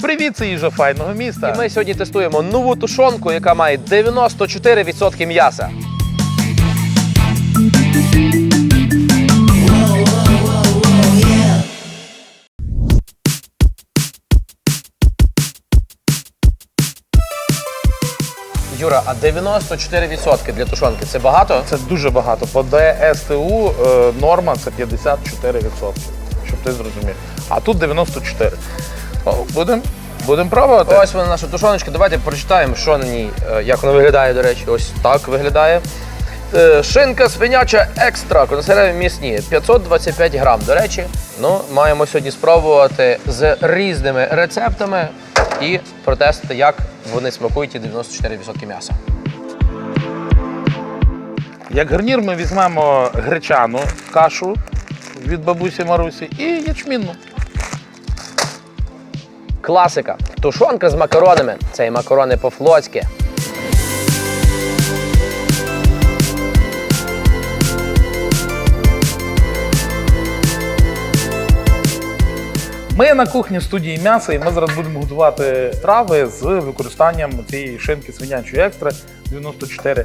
Привіт, це їжа файного міста. І ми сьогодні тестуємо нову тушонку, яка має 94% м'яса. Юра, а 94% для тушонки це багато? Це дуже багато. По ДСТУ е, норма це 54%, щоб ти зрозумів. А тут 94. Будемо будем пробувати. Ось вона наша тушоночка. Давайте прочитаємо, що на ній, е, як вона виглядає, до речі. Ось так виглядає. Е, Шинка свиняча екстра, консерви м'ясні, 525 грам. До речі, ну, маємо сьогодні спробувати з різними рецептами і протестити, як вони смакують ті 94% м'яса. Як гарнір ми візьмемо гречану кашу від бабусі Марусі і ячмінну. Класика. Тушонка з макаронами. Це і макарони по-флотськи. Ми на кухні студії м'яса, і ми зараз будемо готувати страви з використанням цієї шинки свинячої екстра 94%.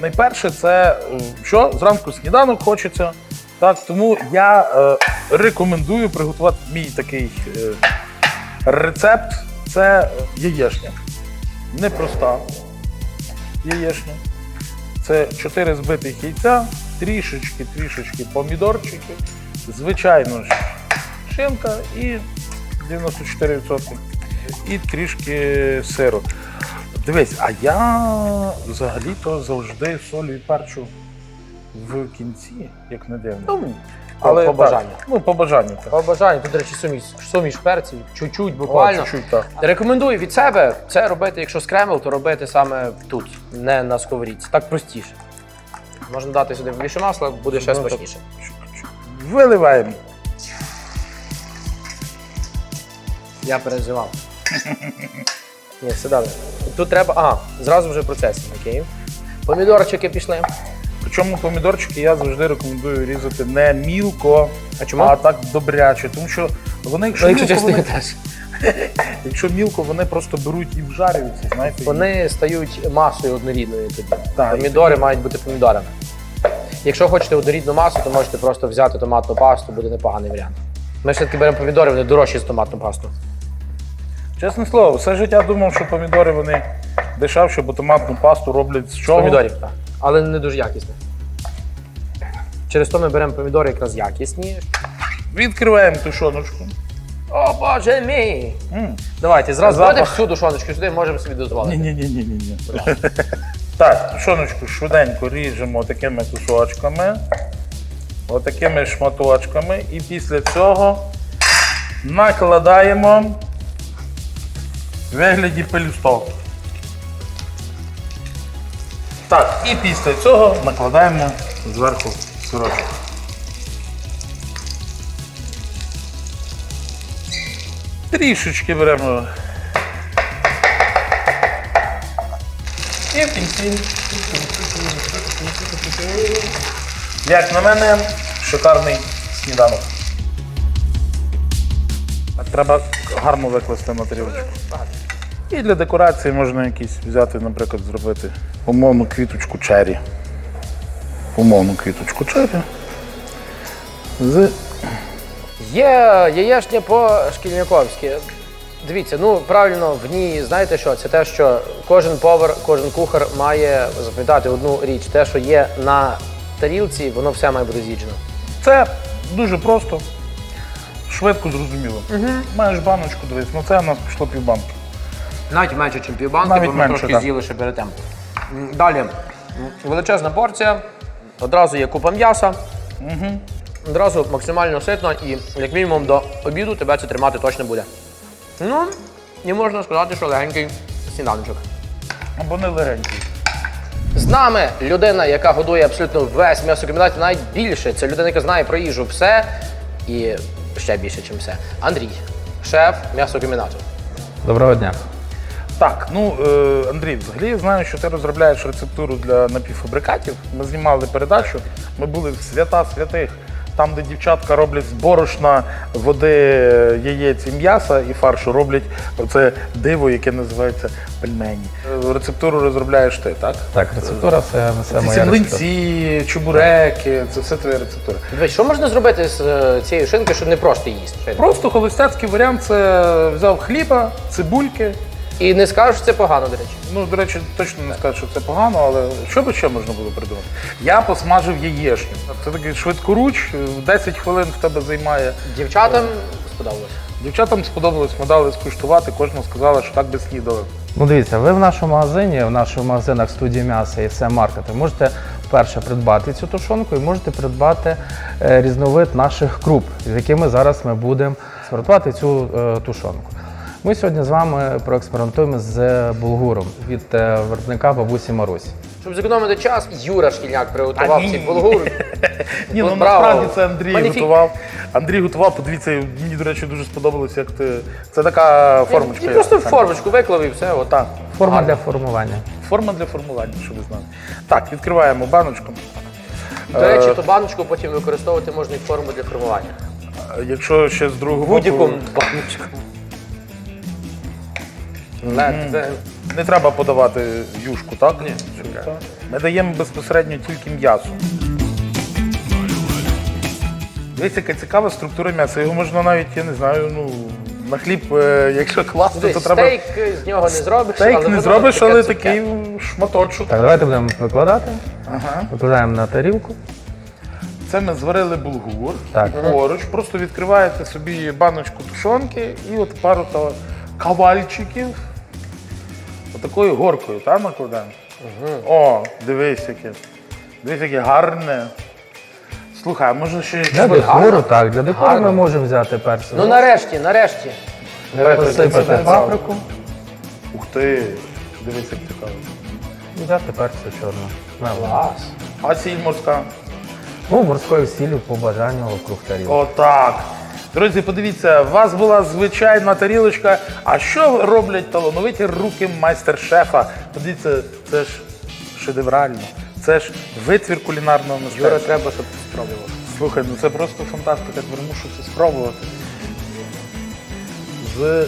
Найперше, це е, що зранку сніданок хочеться. Так, тому я е, рекомендую приготувати мій такий е, рецепт. Це яєшня. Непроста яєшня. Це 4 збитих яйця, трішечки, трішечки помідорчики, звичайно ж, шинка і 94%. І трішки сиру. Дивись, а я взагалі-то завжди солю і перчу в кінці, як не дивно. Але по так, бажанню. Ну, по бажанню. Так. По бажанню. Тут, до речі, суміш, суміш перців, чуть-чуть О, буквально. чуть-чуть, так. Рекомендую від себе це робити, якщо скремел, то робити саме тут, не на сковорідці. Так простіше. Можна дати сюди більше масла, буде ще Ну, так. смачніше. Виливаємо. Я переживав. Ні, все добре. Тут треба. А, зразу вже процес. Окей. Помідорчики пішли. Причому помідорчики я завжди рекомендую різати не мілко, А чому? а так добряче. Тому що вони, якщо, Ну, мілко, вони, теж. якщо мілко, вони просто беруть і вжарюються, знаєте. і- Вони стають масою однорідною тоді. Так, Помідори мають бути помідорами. Якщо хочете однорідну масу, то можете просто взяти томатну пасту, буде непоганий варіант. Ми все-таки беремо помідори, вони дорожчі за томатну пасту. Чесне слово, все життя думав, що помідори вони дешевші, бо томатну пасту роблять з чого? Помідорів, так. Але не дуже якісні. Через то ми беремо помідори якраз якісні. Відкриваємо тушоночку. О, боже мій! М. Давайте, зразу Запах. давайте всю душоночку сюди, можемо собі дозволити. Ні-ні-ні-ні-ні. Так, тушоночку швиденько ріжемо такими кусочками, отакими шматочками, і після цього накладаємо в вигляді пелюсток. Так, і після цього накладаємо зверху сирочок. Трішечки беремо. І в кінці. Як на мене, шикарний сніданок. Треба гарно викласти на тарілочку. І для декорації можна якісь взяти, наприклад, зробити умовну квіточку чері. Умовну квіточку чері. З Є яєшня по-шкільняковськи. Дивіться, ну правильно в ній знаєте що? Це те, що кожен повар, кожен кухар має запам'ятати одну річ. Те, що є на тарілці, воно все має бути з'їджено. Це дуже просто, швидко зрозуміло. Маєш баночку, дивись, на це у нас пішло півбанки. Навіть менше, ніж півбанки, Навіть бо ми менше, трошки так. з'їли ще перед тим. Далі величезна порція, одразу є купа м'яса. Одразу максимально ситно і як мінімум до обіду тебе це тримати точно буде. Ну, і можна сказати, що легенький сніданочок. Або не легенький. З нами людина, яка годує абсолютно весь м'ясокомбінат, навіть більше. Це людина, яка знає про їжу все і ще більше, ніж все. Андрій, шеф м'ясокомбінату. Доброго дня. Так, ну е, Андрій, взагалі я знаю, що ти розробляєш рецептуру для напівфабрикатів. Ми знімали передачу, ми були в свята святих там, де дівчатка роблять з борошна, води, яєць і м'яса і фаршу, роблять оце диво, яке називається пельмені. Е, Рецептуру розробляєш ти, так? Так, рецептура це, це Ці моя рецептура. млинці, чебуреки, це все твоя рецептура. Дивись, що можна зробити з е, цією шинкою, щоб не просто їсти? Просто холостяцький варіант це взяв хліба, цибульки. І не скажеш, що це погано, до речі. Ну, до речі, точно не скажу, що це погано, але що би ще можна було придумати? Я посмажив яєчню. Це такий швидкоруч, 10 хвилин в тебе займає. Дівчатам сподобалося. Дівчатам сподобалось, ми дали скуштувати, кожна сказала, що так би снідали. Ну дивіться, ви в нашому магазині, в наших магазинах студії м'яса і все маркети, можете вперше придбати цю тушонку і можете придбати е, різновид наших круп, з якими зараз ми будемо сортувати цю е, тушонку. Ми сьогодні з вами проекспериментуємо з булгуром від е, виробника бабусі Марусі. Щоб зекономити час, Юра Шкільняк приготував цей булгур. Ні, ну насправді це Андрій готував. Андрій готував, подивіться, мені, до речі, дуже сподобалось, як ти. Це така формочка. Він просто формочку виклав і все. От. Так. Форма для формування. Форма для формування, щоб ви знали. Так, відкриваємо баночку. До речі, ту баночку потім використовувати можна як форму для формування. Е, Якщо ще з другого Будь-яку боку, баночку. Лед, це- не треба подавати юшку, так? Ні. Ми даємо безпосередньо тільки м'ясо. Дивіться, яка цікава структура м'яса. Його можна навіть, я не знаю, ну, на хліб, е, якщо класти, Дивись, то треба. Стейк з нього не зробиш, Стейк але не зробиш, але такий шматочок. Так, давайте будемо викладати. Ага. Викладаємо на тарілку. Це ми зварили булгур. Так. Поруч. Просто відкриваєте собі баночку тушонки і от пару кавальчиків. Отакою горкою, так, накладаємо? О, дивись яке. Дивись, яке гарне. Слухай, а може ще Для декору, так, для декору Гарно. ми можемо взяти перцю. Ну нарешті, нарешті. посипати паприку Ух ти! Дивись, як цікаво. і взяти перцю чорну. Смело. Клас. А сіль морська. Ну, морською сіллю по бажанню вокруг тарілки. Отак. Друзі, подивіться, у вас була звичайна тарілочка. А що роблять талановиті руки майстер-шефа? Подивіться, це ж шедеврально. Це ж витвір кулінарного Юра, треба, щоб ти спробував. Слухай, ну це просто фантастика, тепер мушу це спробувати. З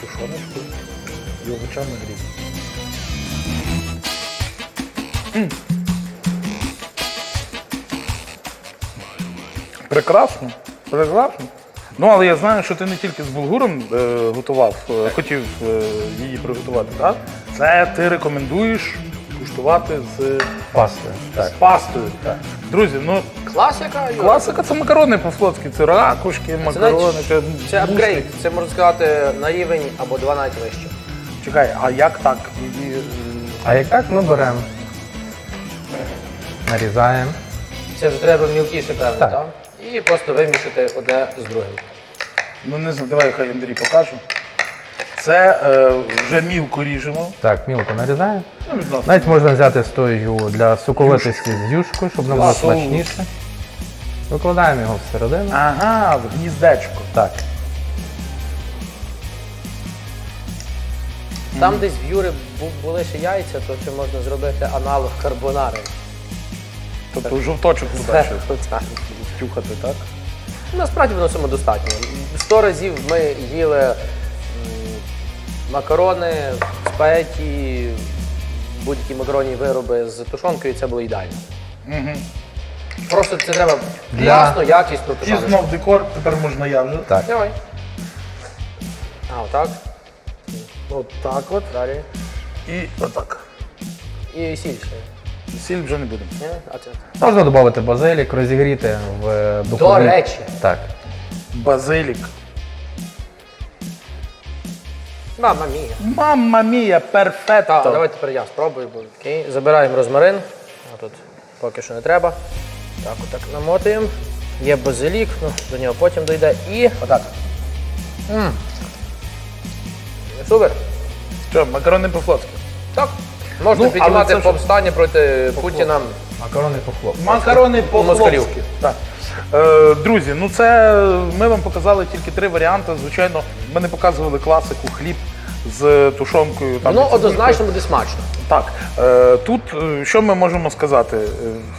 тушоночкою і овочами гріб. Прекрасно, прекрасно. Ну, але я знаю, що ти не тільки з булгуром е, готував, е, хотів е, її приготувати, так? Це ти рекомендуєш куштувати з, Пастою. з Так. пастою. Друзі, ну Класика, Юра. Класика це макарони по-флотськи, це ракушки, макарони. Це, Це, це апгрейд. Це можна сказати на рівень або два навіть вище. Чекай, а як так? Її, е, А як так ми беремо, нарізаємо. Це вже треба мілкіше, певно, так? Так. І просто вимішати одне з другим. Ну не знаю, давай хай Андрій покаже. Це е, вже мілко ріжемо. Так, мілко нарізаємо. Ну. Навіть можна взяти з тою для соковитості з юшкою, щоб нам було Соус. смачніше. Викладаємо його всередину. Ага, в гніздечко. Так. Там десь в Юри бу- були ще яйця, то чи можна зробити аналог карбонари. Тобто жовточок туди ще Так. втюхати, так? Насправді воно самодостатньо. Сто разів ми їли м, макарони, спеті, будь-які макаронні вироби з тушонкою, і це було ідеально. Просто це треба Для- класно, якісно І тушоночку. знов декор, тепер можна я вже. Так. Давай. А, отак. От от. Далі. І отак. І сіль ще. Сіль вже не будемо. Ні? А це. Можна додати базилік, розігріти в духовій. До речі. Так. Базилік. Мама мія. Мамма мія, перфетто. Так, давай тепер я спробую. бо- Окей. Забираємо розмарин. А тут поки що не треба. Так, отак намотуємо. Є базилік, ну, до нього потім дойде. І отак. м Супер. Що, макарони по-флотськи? Так. Можна Ну, піднімати це повстання проти Путіна. Макарони по хлопцю. Макарони по-флотськи. Так. Е, друзі, ну це ми вам показали тільки три варіанти. Звичайно, ми не показували класику хліб з тушонкою. Там, Воно однозначно буде смачно. Так, е, тут е, що ми можемо сказати?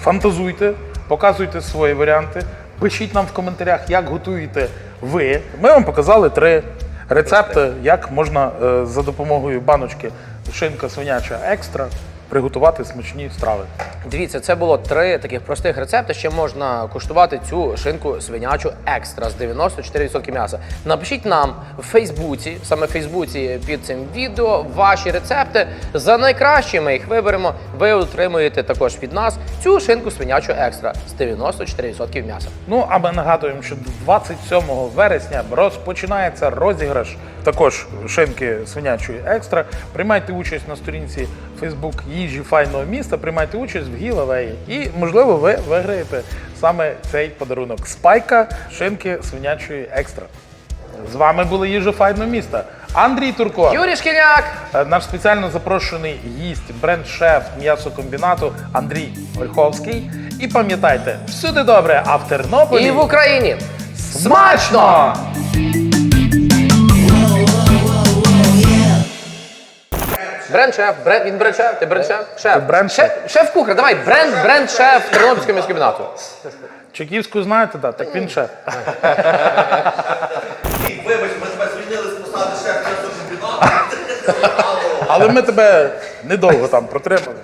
Фантазуйте, показуйте свої варіанти, пишіть нам в коментарях, як готуєте ви. Ми вам показали три рецепти, як можна за допомогою баночки шинка свиняча екстра приготувати смачні страви. Дивіться, це було три таких простих рецепти. Ще можна куштувати цю шинку свинячу екстра з 94% м'яса. Напишіть нам в Фейсбуці, саме в Фейсбуці під цим відео, ваші рецепти. За найкращі ми їх виберемо. Ви отримуєте також від нас цю шинку свинячу екстра з 94% м'яса. Ну а ми нагадуємо, що 27 вересня розпочинається розіграш також шинки свинячої екстра. Приймайте участь на сторінці Facebook їжі файного міста. Приймайте участь в гілавеї. І можливо ви виграєте саме цей подарунок спайка шинки свинячої екстра. З вами були їжа файного міста. Андрій Турко. Юрій Шкільняк! Е, Наш спеціально запрошений гість, бренд-шеф м'ясокомбінату Андрій Ольховський. І пам'ятайте, всюди добре, а в Тернополі І в Україні смачно! Бренд-шеф, бренд, він бренд-шеф, ти бренд-шеф? Шеф. бренд-шеф. Шеф- Шеф-кухар, давай, бренд, бренд-шеф Тернопільського міськомбінату. Чеківську знаєте, так, так він шеф. Вибач, ми тебе звільнили з посади шеф м'ясокомбінату. Але ми тебе недовго там протримали.